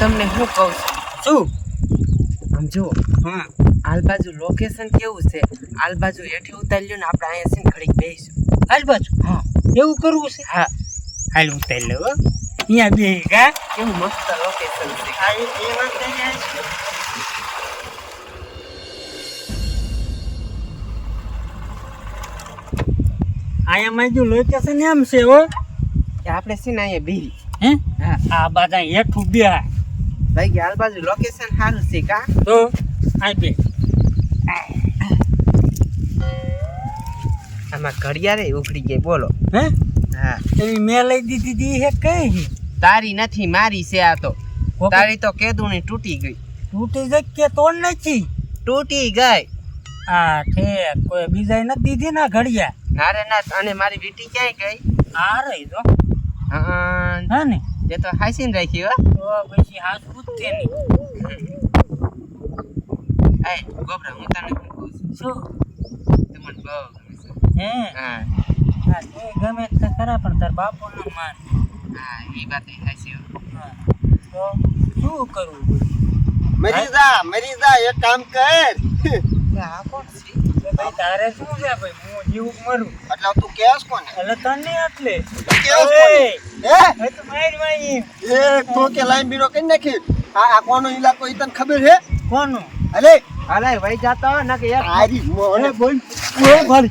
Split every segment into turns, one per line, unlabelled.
તમને શું કહું છું. આમ જુઓ
હા
આલ બાજુ લોકેશન કેવું છે? આલ બાજુ હેઠે ઉતારી લ્યો ને આપણે અહીંયા છે ને ઘડીક બેસીશું
આલ બાજુ?
હા.
એવું કરવું છે?
હા.
હાલ ઉતારી લો હો. અહીંયા બે કા
કેવું મસ્ત લોકેશન છે.
આ એ વાત કરી અહીંયા મારું લોકેશન એમ છે હો.
કે આપણે છે ને અહીંયા બી
હે?
હા.
આ બાજા હેઠું બે
ભાઈ ગયા બાજુ લોકેશન સારું છે કા?
તો આ બે
આમાં ઘડિયાળે ઉખડી ગઈ બોલો.
હે?
હા.
એવી મેં લઈ દીધી તી હે કઈ
તારી નથી મારી છે આ તો. તારી તો કેદુણી તૂટી ગઈ.
તૂટી જઈ કે તોડ નથી
તૂટી ગઈ.
આ ઠેક કોઈ બીજાએ નથી દીધી ના ઘડિયા
નારે ના અને મારી વીટી ક્યાંય ગઈ?
આ રહી તો
હા
હા ને?
એ તો હાસીને રાખી હો.
ઓ પછી હાથ પૂછતે નહીં
એ ગોબરા હું તને શું કહું છું
શું
તું મને બહુ ગમે છે
હે
હા
હા તે ગમે તે ખરા પણ તાર બાપો ન માન
હા એ વાત હાસી હો
હા. તો શું કરવું
મરી જા મરી જા એક કામ કર
એટલે આ કોણ છે
એટલે ભાઈ તારે શું છે ભાઈ હું જીવ મરું
એટલે તું કેસ કોને
એટલે તને એટલે
કેસ
ઓય,
કોને હે
એ તો મારી મારી
એ તો કે લાઈન બીરો કરી નાખી આ આ કોનો ઇલાકો એ તને ખબર છે?
કોનો?
અલે
અલે ભાઈ જાતો ને કે યાર.
તારી મોને બોલ.
ઓય ભાઈ.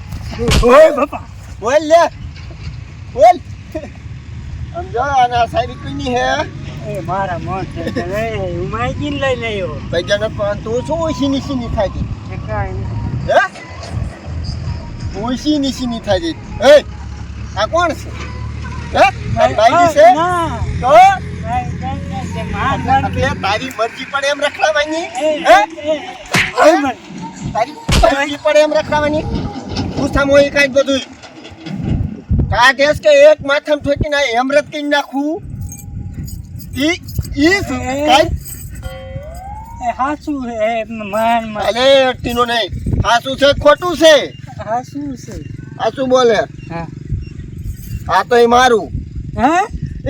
ઓય બાપા.
બોલ લે. બોલ. સમજો આના આ કોઈ ની હે.
એ મારા મન છે એ લઈ લયો
ભાઈ જનક પણ તું શું સીની સીની
કાંઈ.
હે? તું સીની સીની થાય એ આ કોણ છે? હે? તારી છે?
ના.
તો
ભાઈ, ભાઈ, ભાઈ, તે માર માર
એટલે તારી મરજી પડે એમ રખડાવાની. હે? તારી મરજી પડે એમ રખડાવાની. ગુસ્સામાં હોય કાંઈ બધું કા દેશ કે એક માથામાં ઠોકીને આ હેમરત કરી નાખવું ઈ ઈ શું? કાંઈ?
એ હાચું છે, એ માર માર
અલે ટીનો નહીં. હાસું છે ખોટું છે.
હાચું છે.
હાસું બોલે.
હા.
આ તો એ મારું.
હે?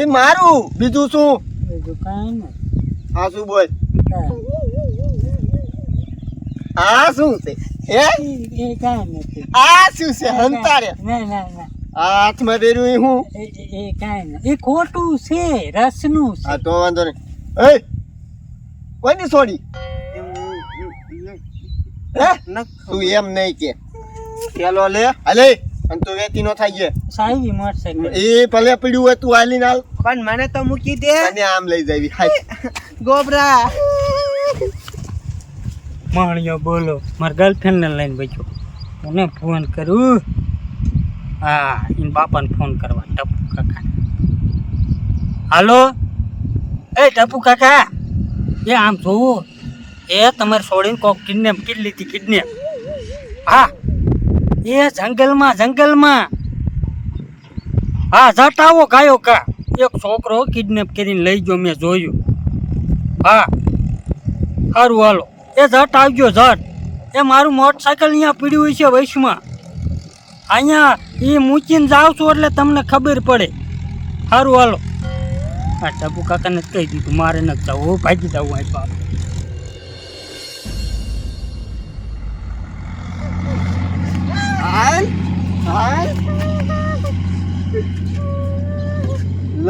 એ મારું. બીજું શું?
બીજું કાંઈ નહીં.
આ શું બોલ. આ શું છે? હે?
એ- એ કાંઈ નથી.
આ શું છે? હંતારે.
ના ના ના.
હાથમાં પહેર્યું એ હું?
એ કાંઈ નહીં એ ખોટું છે રસનું છે.
આ તો વાંધો નહીં. એ કોની છોડી હે?
નખ
તું એમ નહીં કે. પેલો લે. હલે. અને તું વેતી નો થાય છે
સાહેબ મળશે.
એ ભલે પડ્યું હોય તું હાલ.
પણ મને તો મૂકી દે.
અને આમ લઈ જાવી હાય.
ગોબરા.
માણ્યો બોલો. મારા ગર્લફ્રેન્ડને લઈને બેઠો. મને ફોન કરું. હા એન બાપાને ફોન કરવા. ટપુ કાકા. હાલો? એ ટપુ કાકા. એ આમ જોવો. એ તમારે છોડીને કોક કિડનેપ કરી લીધી કિડનેપ હા. એ જંગલમાં જંગલમાં. હા જટ આવો ગાયો કા. એક છોકરો કિડનેપ કરીને લઈ ગયો મેં જોયું. હા સારું હાલો. એ જટ આવજો, જટ. એ મારું મોટરસાયકલ અહીંયા પીડ્યું છે વૈશમાં. અહીંયા એ મૂકીને જાઉં છું એટલે તમને ખબર પડે. સારું હાલો. આ ટપુ કાકાને જ કહી દીધું, મારે નથી જવું ભાગી જવું અહીં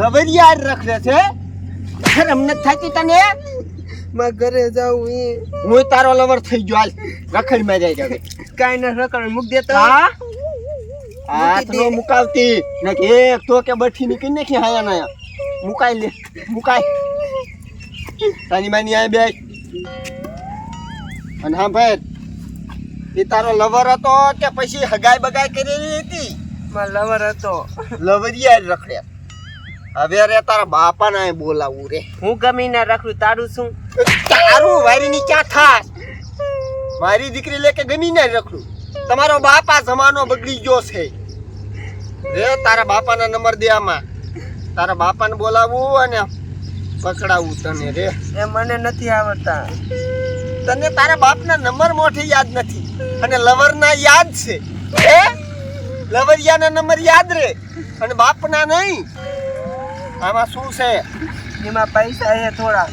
લવરિયાર રખડે છે. નથી થતી તને?
માં ઘરે જાઉં એ
હું તારો લવર થઈ ગયો હાલ. રખડમાં જાય હવે.
કાંઈ ન રખડ મૂક દેતો
હા? હાથ નો મુકાવતી. ને એક તો કે બઠી નીકળી નાખી હાયા ના મુકાઈ લે મુકાય તાની માની આ બે. અને હા ભાઈ એ તારો લવર હતો કે પછી હગાઈ બગાઈ કરેલી હતી?
માં લવર હતો.
લવરિયા રખડ્યા. હવે રે તારા બાપા ને બોલાવું રે.
હું ગમી ના રાખું તારું શું?
તારું વારીની ક્યાં થા મારી દીકરી લે કે ગમી ના રખડું. તમારો બાપા જમાનો બગડી ગયો છે. રે તારા બાપાના નંબર દે આમાં. તારા બાપાને બોલાવું અને પકડાવું તને રે.
એ મને નથી આવડતા.
તને તારા બાપના નંબર મોઢે યાદ નથી. અને લવરના યાદ છે. હે? લવરિયાના નંબર યાદ રે. અને બાપના નહીં. આમાં શું છે?
એમાં પૈસા છે થોડા.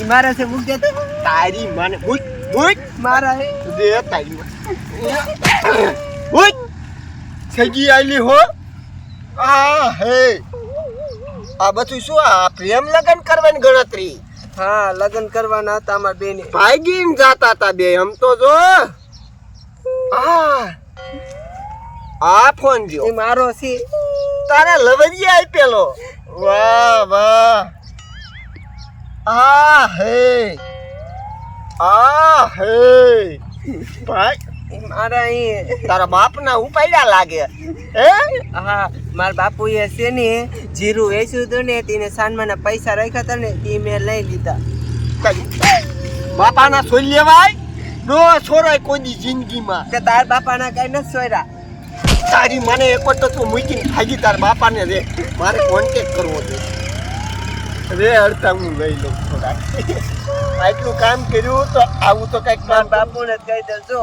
એ મારા છે મૂક દેતો
તારી મને બુટ બુટ
મારા હે.
દે તારી. બુટ સગી આલી હો. આ હે. આ બધું શું આ પ્રેમ લગન કરવાની ગણતરી?
હા લગ્ન કરવાના હતા અમાર બેને.
ભાગી જાતા તા બે આમ તો જો. આ. આ ફોન જો
મારો છે.
તારા લવરિયા આપેલો. વાહ વાહ. આ હે. આ હે. ભાઈ
મારા અહીં
તારા બાપના ઉપાડ્યા લાગે. હે?
હા મારા બાપુએ છે ને જીરું વેચ્યું હતું ને તેને સાનમાના પૈસા રાખ્યા હતા ને તે મેં લઈ લીધા.
બાપાના છોડી લેવાય નો છોરાય કોઈ જિંદગીમાં.
કે તાર બાપાના કઈ ન સોયરા
તારી મને એક તો તું મૂકીને ખાઈ તાર બાપાને રે. મારે કોન્ટેક કરવો છે. રે અડતા હું લઈ લઉં થોડા. આટલું કામ કર્યું તો આવું તો કંઈક
મારા બાપુને જ કહી દેજો.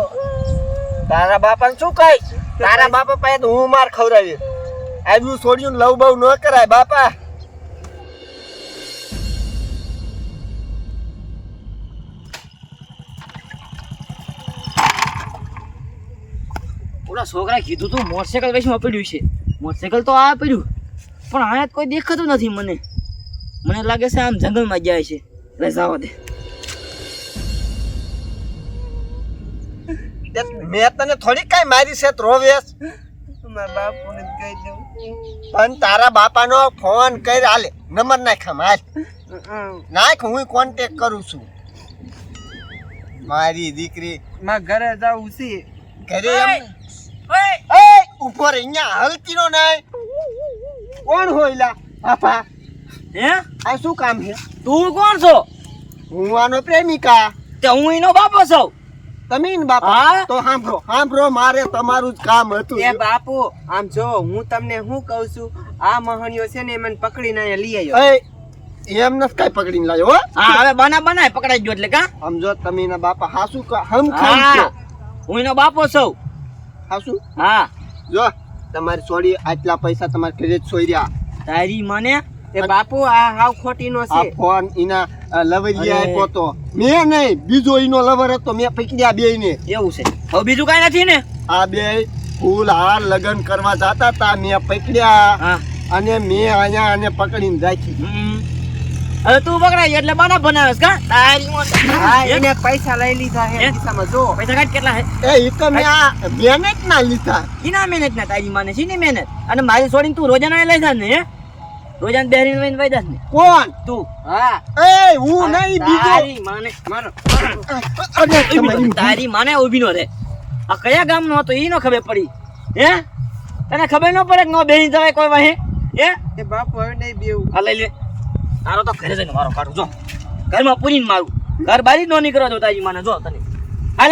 તારા બાપાને શું કઈ તારા બાપા પાસે તો હું માર ખવડાવી આવ્યું છોડ્યું લવ બવ ન કરાય બાપા.
ઓલા છોકરાએ કીધું તું મોટરસાયકલ વેચમાં પડ્યું છે. મોટરસાયકલ તો આ પડ્યું. પણ અહીંયા કોઈ દેખાતું નથી મને. મને લાગે છે આમ જંગલમાં જાય છે. જવા દે.
મેં તને થોડી કઈ મારી છે ત્રોવેશ
મારા બાપુને કહી દઉં.
પણ તારા બાપાનો ફોન કરી હાલે નંબર નાખ માર.
હમ.
નાખ હું કોન્ટેક કરું છું. મારી દીકરી
મારા ઘરે જાઉં છે.
ઘરે એમ એ ઊભો રે અહીંયા હલતી નો નહીં કોણ હોય લા બાપા?
હે?
આ શું કામ છે?
તું કોણ છો?
હું આનો પ્રેમિકા.
તે હું એનો બાપો છું.
તમે ને બાપા? તો સાંભળો સાંભળો મારે તમારું જ કામ હતું
એ બાપુ આમ જો હું તમને શું કહું છું? આ મહણિયો છે ને મને પકડીને અહીંયા લઈ આવ્યો.
એમ નથી કઈ પકડીને લાવ્યો હા?
હવે બના બનાય પકડાઈ ગયો એટલે કા?
સમજો તમે ના બાપા હાસુ કા હમ ખાઈ
હું એનો બાપો છું.
હાસુ?
હા.
જો તમારી સોડી આટલા પૈસા તમારે ઘરે જ
તારી મને?
એ બાપુ આ હાવ ખોટી નો
આ
છે.
ફોન એના
લવરી
આપ્યો તો. મેં નહીં બીજો એનો લવર હતો મેં પકડ્યા બે ને
એવું છે. હવે બીજું કાઈ નથી ને?
આ બે ફૂલ હાર લગ્ન કરવા જતા તા મેં પકડ્યા અને મેં અહીંયા આને પકડીને રાખી.
હવે તું પકડાય એટલે બના બનાવેસ કા? તારી
એને પૈસા લઈ લીધા હે? ખિસ્સામાં જો.
પૈસા કાટ કેટલા હે
એ ઈ તો મે આ મહેનત ના લીધા.
કિના મહેનત ના તારી માને શીની મહેનત? અને મારી છોડીને તું રોજાના લઈ જા ને હે? રોજાના બેહરીને લઈને વઈ ને.
કોણ?
તું
હા.
એ હું નહીં બીજો.
તારી માને મારો.
અરે
તારી માને ઊભી નો રે આ કયા ગામનો હતો ઈ નો ખબર પડી હે? તને ખબર ન પડે કે નો બેહી જવાય કોઈ વહે હે?
એ બાપ હવે નહીં બેવું
આ લઈ લે. તારો તો ઘરે જઈને મારો કાઢું, જો. ઘરમાં પૂરીને મારું. ઘર બારી નો નીકળો જો તારી માને, જો તને. હાલ